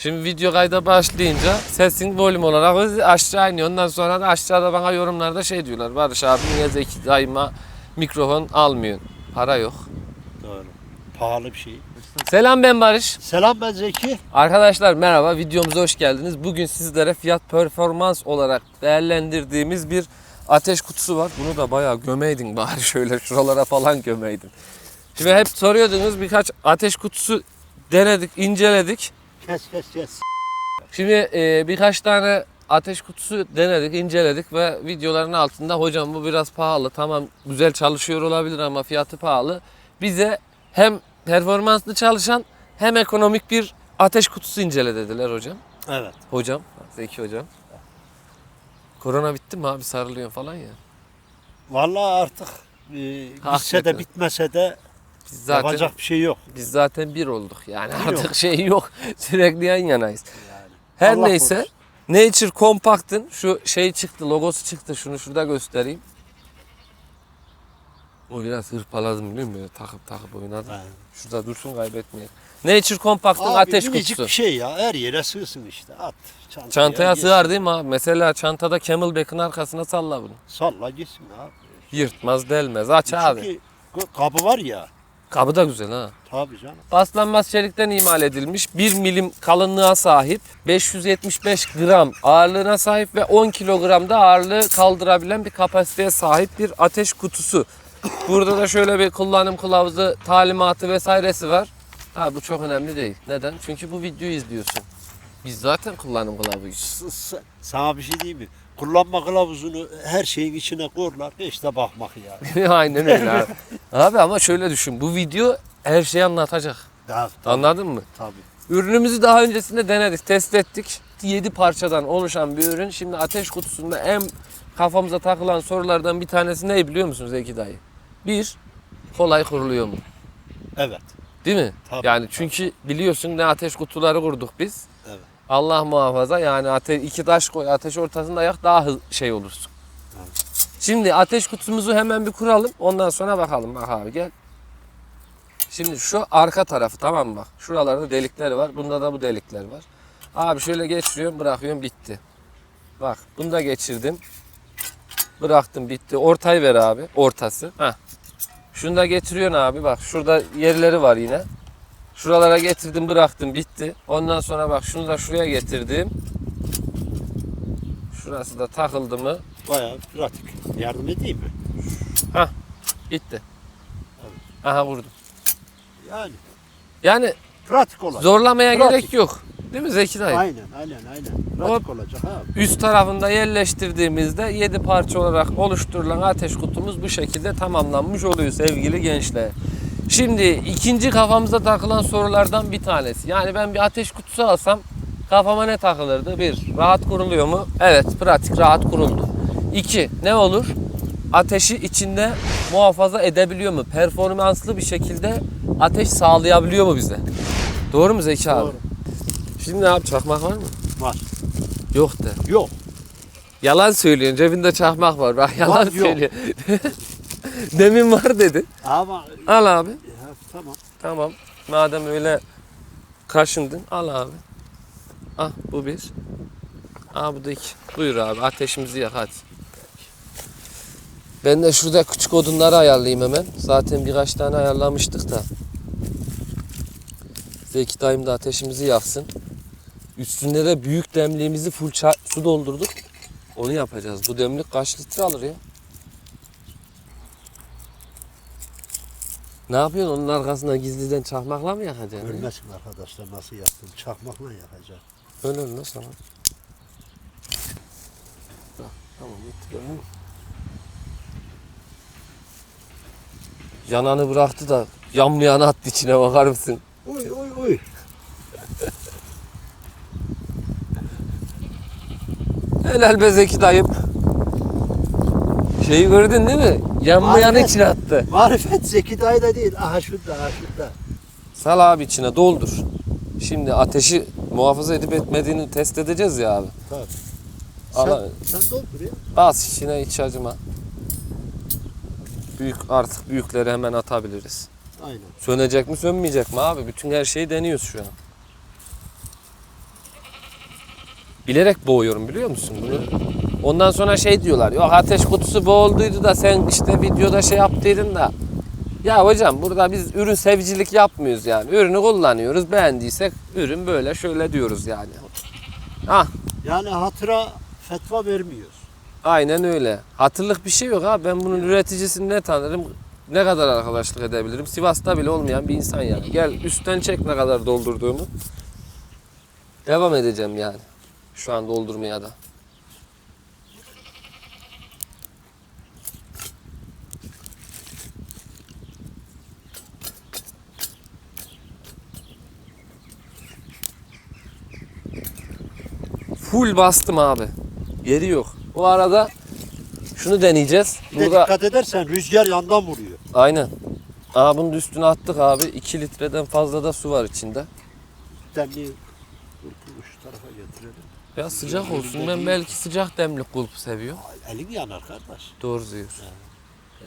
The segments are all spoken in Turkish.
Şimdi video kayda başlayınca sesin volüm olarak aşağı iniyor. Ondan sonra da aşağıda bana yorumlarda şey diyorlar. Barış abi niye Zeki daima mikrofon almıyor? Para yok. Doğru. Pahalı bir şey. Selam ben Barış. Selam ben Zeki. Arkadaşlar merhaba videomuza hoş geldiniz. Bugün sizlere fiyat performans olarak değerlendirdiğimiz bir ateş kutusu var. Bunu da bayağı gömeydin bari şöyle şuralara falan gömeydin. Şimdi hep soruyordunuz birkaç ateş kutusu denedik, inceledik. Kes kes kes. Şimdi e, birkaç tane ateş kutusu denedik, inceledik ve videoların altında hocam bu biraz pahalı. Tamam güzel çalışıyor olabilir ama fiyatı pahalı. Bize hem performanslı çalışan hem ekonomik bir ateş kutusu incele dediler hocam. Evet. Hocam, Zeki hocam. Korona bitti mi abi sarılıyor falan ya. Vallahi artık e, bitse Hakikaten. de bitmese de Biz zaten yapacak bir şey yok. biz zaten bir olduk. Yani Bir artık yok. şey yok. Sürekli yan yanayız. Yani. Her Allah neyse korusun. Nature Compact'ın şu şey çıktı, logosu çıktı. Şunu şurada göstereyim. O biraz hırpaladım biliyor musun? Böyle takıp takıp oynadım. Yani. Şurada dursun kaybetmeyelim. Nature Compact'ın Abi ateş kutusu. bir şey ya. Her yere sığsın işte. At. Çantaya, Çantaya sığar değil mi abi? Mesela çantada camelback'in arkasına salla bunu. Salla gitsin abi. Yırtmaz delmez. Aç abi. Çünkü bu kabı var ya. Kabı da güzel ha. Tabii canım. Paslanmaz çelikten imal edilmiş 1 milim kalınlığa sahip 575 gram ağırlığına sahip ve 10 kilogramda ağırlığı kaldırabilen bir kapasiteye sahip bir ateş kutusu. Burada da şöyle bir kullanım kılavuzu, talimatı vesairesi var. Ha bu çok önemli değil. Neden? Çünkü bu videoyu izliyorsun. Biz zaten kullanım kılavuzuyuz. Sana bir şey diyeyim mi? Kullanma kılavuzunu her şeyin içine koyarlar. İşte bakmak ya. Aynen öyle abi. Abi ama şöyle düşün. Bu video her şeyi anlatacak. Tabii, tabii, Anladın mı? tabii. Ürünümüzü daha öncesinde denedik, test ettik. 7 parçadan oluşan bir ürün. Şimdi ateş kutusunda en kafamıza takılan sorulardan bir tanesi ne biliyor musunuz Zeki dayı? Bir, kolay kuruluyor mu? Evet. Değil mi? Tabii, yani tabii. çünkü biliyorsun ne ateş kutuları kurduk biz. Allah muhafaza yani ate iki taş koy ateş ortasında yak daha şey olursun. Şimdi ateş kutumuzu hemen bir kuralım. Ondan sonra bakalım. Bak abi gel. Şimdi şu arka tarafı tamam mı bak. Şuralarda delikler var. Bunda da bu delikler var. Abi şöyle geçiriyorum bırakıyorum bitti. Bak bunu da geçirdim. Bıraktım bitti. Ortayı ver abi. Ortası. Heh. Şunu da getiriyorsun abi. Bak şurada yerleri var yine. Şuralara getirdim bıraktım bitti. Ondan sonra bak şunu da şuraya getirdim. Şurası da takıldı mı Bayağı pratik. Yardım edeyim mi? bitti. Aha vurdum. Yani Yani pratik olacak. zorlamaya Pratik. gerek yok. Değil mi Zeki dayı? Aynen aynen aynen. Pratik olacak abi. Üst tarafında yerleştirdiğimizde 7 parça olarak oluşturulan ateş kutumuz bu şekilde tamamlanmış oluyor sevgili gençler. Şimdi ikinci kafamıza takılan sorulardan bir tanesi. Yani ben bir ateş kutusu alsam kafama ne takılırdı? Bir, rahat kuruluyor mu? Evet, pratik rahat kuruldu. İki, ne olur? Ateşi içinde muhafaza edebiliyor mu? Performanslı bir şekilde ateş sağlayabiliyor mu bize? Doğru mu Zeki abi? Doğru. Şimdi ne yap? Çakmak var mı? Var. Yok de. Yok. Yalan söylüyorsun. Cebinde çakmak var. Bak yalan Var, söylüyor. Demin var dedi. Ama Al abi. ya, tamam. Tamam. Madem öyle kaşındın al abi. Ah bu bir. Ah bu da iki. Buyur abi ateşimizi yak hadi. Ben de şurada küçük odunları ayarlayayım hemen. Zaten birkaç tane ayarlamıştık da. Zeki dayım da ateşimizi yaksın. Üstüne de büyük demliğimizi full ça- su doldurduk. Onu yapacağız. Bu demlik kaç litre alır ya? Ne yapıyorsun? Onun arkasına gizliden çakmakla mı yakacaksın? Ölmesin arkadaşlar nasıl yaptım. Çakmakla yakacağım. Öyle nasıl lan? Tamam bitti? Yananı bıraktı da yanmayanı attı içine bakar mısın? Oy oy oy. Helal be Zeki dayım. Şeyi gördün değil mi? Yanmayanı Marifet. içine attı. Marifet Zeki dayı da değil. Aha şurada aha şurada. Sal abi içine doldur. Şimdi ateşi muhafaza edip etmediğini test edeceğiz ya abi. Tabii. Sen, sen doldur ya. bas içine hiç acıma. Büyük artık büyükleri hemen atabiliriz. Aynen. Sönecek mi sönmeyecek mi abi? Bütün her şeyi deniyoruz şu an. Bilerek boğuyorum biliyor musun bunu? Ondan sonra şey diyorlar. Yok ateş kutusu boğulduydu da sen işte videoda şey yaptıydın da. Ya hocam burada biz ürün sevicilik yapmıyoruz yani. Ürünü kullanıyoruz. Beğendiysek ürün böyle şöyle diyoruz yani. Ah Yani hatıra fetva vermiyoruz. aynen öyle. Hatırlık bir şey yok ha. Ben bunun üreticisini ne tanırım? Ne kadar arkadaşlık edebilirim? Sivas'ta bile olmayan bir insan yani. Gel üstten çek ne kadar doldurduğumu. Devam edeceğim yani. Şu an doldurmaya da. Full bastım abi. Yeri yok. Bu arada şunu deneyeceğiz. Bir de Burada dikkat edersen rüzgar yandan vuruyor. aynen. Aa bunun üstüne attık abi. 2 litreden fazla da su var içinde. Demliği kurpulu şu tarafa getirelim. Ya sıcak olsun. Ben belki sıcak demli kulp seviyorum. Ay, Elin yanar kardeş. Doğru diyor.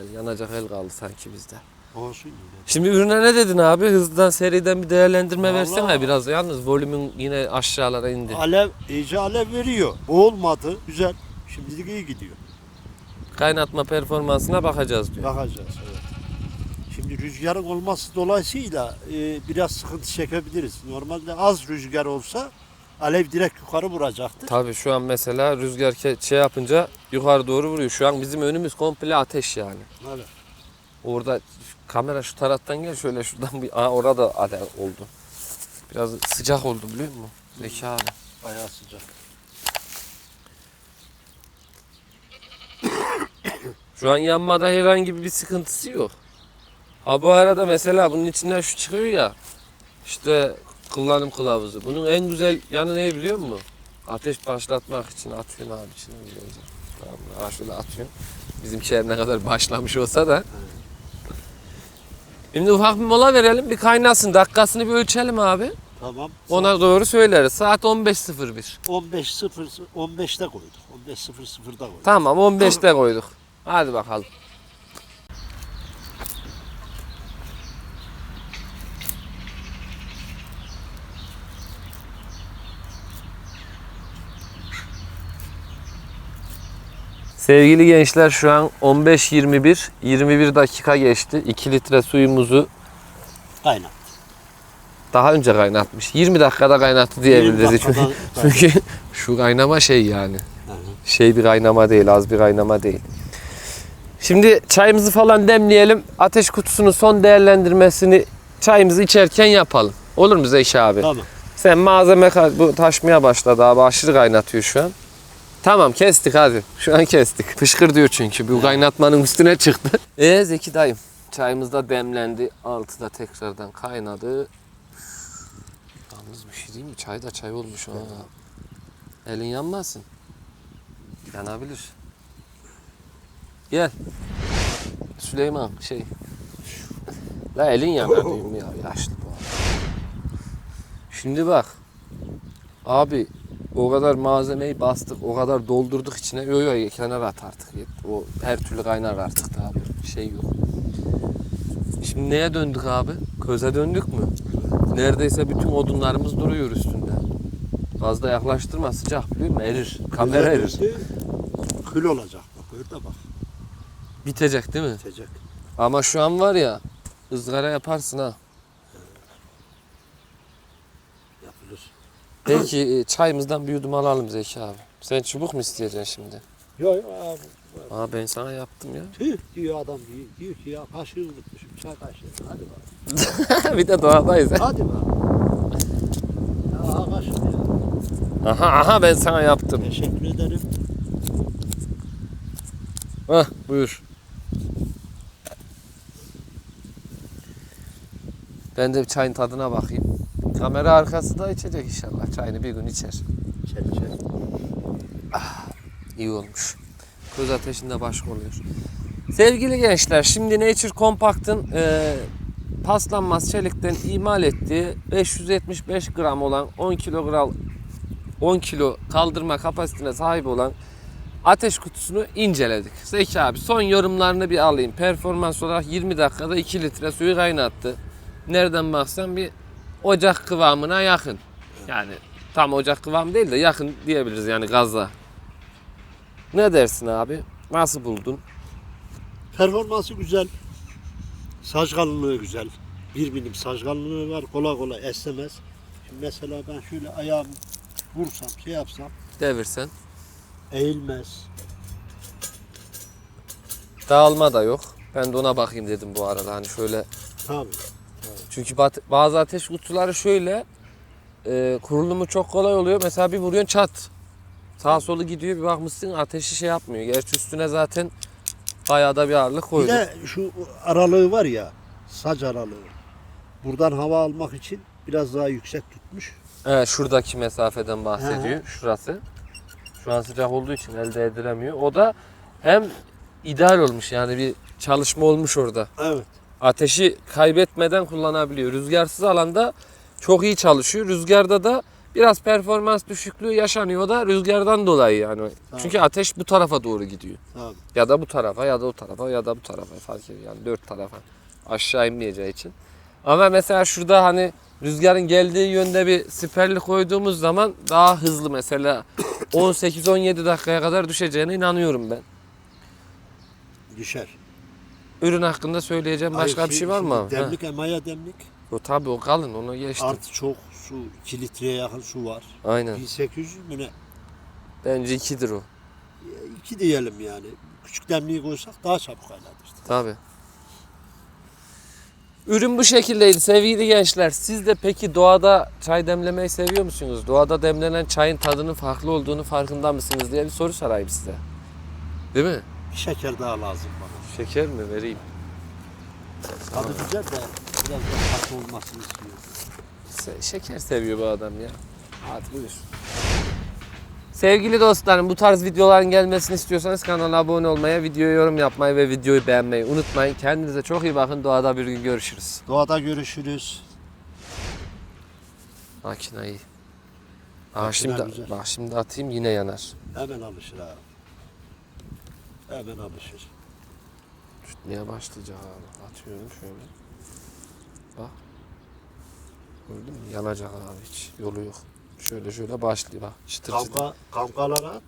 El yanacak el kaldı sanki bizde. Olsun. Şimdi ürüne ne dedin abi? Hızlıdan seriden bir değerlendirme Vallahi- versene biraz. Yalnız volümün yine aşağılara indi. Alev, iyice alev veriyor. Boğulmadı. Güzel. Şimdilik iyi gidiyor. Kaynatma performansına bakacağız diyor. Bakacağız. Evet. Şimdi rüzgarın olması dolayısıyla e, biraz sıkıntı çekebiliriz. Normalde az rüzgar olsa alev direkt yukarı vuracaktı. Tabii şu an mesela rüzgar ke- şey yapınca yukarı doğru vuruyor. Şu an bizim önümüz komple ateş yani. Evet. Orada kamera şu taraftan gel şöyle şuradan bir Aa, orada alev oldu. Biraz sıcak oldu biliyor musun? Zeki abi. Bayağı sıcak. Şu an yanmada herhangi bir sıkıntısı yok. Ha bu arada mesela bunun içinden şu çıkıyor ya. İşte kullanım kılavuzu. Bunun en güzel yanı ne biliyor musun? Ateş başlatmak için atıyorsun abi içine. Tamam, şöyle atıyorsun. Bizimkiler ne kadar başlamış olsa da. Şimdi ufak bir mola verelim bir kaynasın. Dakikasını bir ölçelim abi. Tamam. Ona doğru söyleriz. Saat 15.01. 15.0 15'te koyduk. 15.00'da koyduk. Tamam 15'te koyduk. Hadi bakalım. Sevgili gençler şu an 15-21, 21 dakika geçti. 2 litre suyumuzu Kaynak. daha önce kaynatmış. 20 dakikada kaynattı diyebiliriz. 20 Çünkü, dakikada çünkü şu kaynama şey yani. Şey bir kaynama değil, az bir kaynama değil. Şimdi çayımızı falan demleyelim. Ateş kutusunun son değerlendirmesini çayımızı içerken yapalım. Olur mu Zeki abi? Tamam. Sen malzeme ka- bu taşmaya başladı abi. Aşırı kaynatıyor şu an. Tamam kestik hadi. Şu an kestik. Fışkır diyor çünkü. Bu kaynatmanın üstüne çıktı. Ee Zeki dayım. Çayımız da demlendi. Altı da tekrardan kaynadı. Yalnız bir şey değil mi? Çay da çay olmuş ha. Elin yanmasın. Yanabilir. Gel. Süleyman şey. La elin yanar diyorum ya yaşlı bu. adam. Şimdi bak. Abi o kadar malzemeyi bastık, o kadar doldurduk içine. Yo yo kenara at artık. O her türlü kaynar artık da abi. Şey yok. Şimdi neye döndük abi? Köze döndük mü? Neredeyse bütün odunlarımız duruyor üstünde. Fazla yaklaştırma sıcak biliyor musun? Erir. Kamera erir. Kül olacak bak. Orada bak. Bitecek değil mi? Bitecek. Ama şu an var ya ızgara yaparsın ha. Belki e, çayımızdan bir yudum alalım Zeki abi. Sen çubuk mu isteyeceksin şimdi? Yok yok abi. Aa ben sana yaptım ya. Tüh diyor adam diyor, diyor ki ya kaşığı unutmuşum çay kaşığı. Hadi bak. bir de doğadayız. ha. Hadi bak. Ya aha kaşığı ya. Aha aha ben sana yaptım. Teşekkür ederim. Hah buyur. Ben de bir çayın tadına bakayım. Kamera arkası da içecek inşallah. Çayını bir gün içer. Çek çek. İyi olmuş. Köz ateşinde başka oluyor. Sevgili gençler şimdi Nature Compact'ın e, paslanmaz çelikten imal ettiği 575 gram olan 10 kilogram 10 kilo kaldırma kapasitesine sahip olan ateş kutusunu inceledik. Zeki abi son yorumlarını bir alayım. Performans olarak 20 dakikada 2 litre suyu kaynattı. Nereden baksan bir ocak kıvamına yakın. Yani Tam ocak kıvam değil de yakın diyebiliriz yani gaza. Ne dersin abi? Nasıl buldun? Performansı güzel. Saç kalınlığı güzel. Bir milim saç kalınlığı var. Kolay kolay esnemez. Şimdi mesela ben şöyle ayağımı vursam, şey yapsam Devirsen. eğilmez. Dağılma da yok. Ben de ona bakayım dedim bu arada hani şöyle. Tabii. Çünkü bazı ateş kutuları şöyle e, kurulumu çok kolay oluyor. Mesela bir vuruyorsun çat. Sağ solu gidiyor bir bakmışsın ateşi şey yapmıyor. Gerçi üstüne zaten bayağı da bir ağırlık Bir koyduk. de şu aralığı var ya, saç aralığı. Buradan hava almak için biraz daha yüksek tutmuş. Evet şuradaki mesafeden bahsediyor. Şurası. Şu an sıcak olduğu için elde edilemiyor. O da hem ideal olmuş yani bir çalışma olmuş orada. Evet. Ateşi kaybetmeden kullanabiliyor. Rüzgarsız alanda çok iyi çalışıyor. Rüzgarda da biraz performans düşüklüğü yaşanıyor O da rüzgardan dolayı yani. Tamam. Çünkü ateş bu tarafa doğru gidiyor. Tabii. Ya da bu tarafa ya da o tarafa ya da bu tarafa fark ediyor. Yani dört tarafa aşağı inmeyeceği için. Ama mesela şurada hani rüzgarın geldiği yönde bir siperli koyduğumuz zaman daha hızlı mesela 18-17 dakikaya kadar düşeceğine inanıyorum ben. Düşer. Ürün hakkında söyleyeceğim başka Hayır, bir şey var mı? abi? Demlik, emaya demlik. Ha. O tabii o kalın onu geçtim. Artı çok su, 2 litreye yakın su var. Aynen. 1800 mü ne? Bence ikidir o. 2 diyelim yani. Küçük demliği koysak daha çabuk kaynadır. Tabii. Ürün bu şekildeydi sevgili gençler. Siz de peki doğada çay demlemeyi seviyor musunuz? Doğada demlenen çayın tadının farklı olduğunu farkında mısınız diye bir soru sorayım size. Değil mi? Bir şeker daha lazım bana. Şeker mi vereyim? Tadı güzel de biraz daha tatlı olmasını istiyorum. Se- şeker seviyor bu adam ya. Hadi buyur. Sevgili dostlarım bu tarz videoların gelmesini istiyorsanız kanala abone olmayı, videoya yorum yapmayı ve videoyu beğenmeyi unutmayın. Kendinize çok iyi bakın. Doğada bir gün görüşürüz. Doğada görüşürüz. Makina iyi. Aa, Makina şimdi, güzel. bak şimdi atayım yine yanar. Hemen alışır abi. Hemen alışır. Tutmaya başlayacak abi. Atıyorum şöyle. Bak. Gördün mü? Yanacak abi hiç. Yolu yok. Şöyle şöyle başlıyor bak. Çıtır çıtır. Kamka, kamkalara at.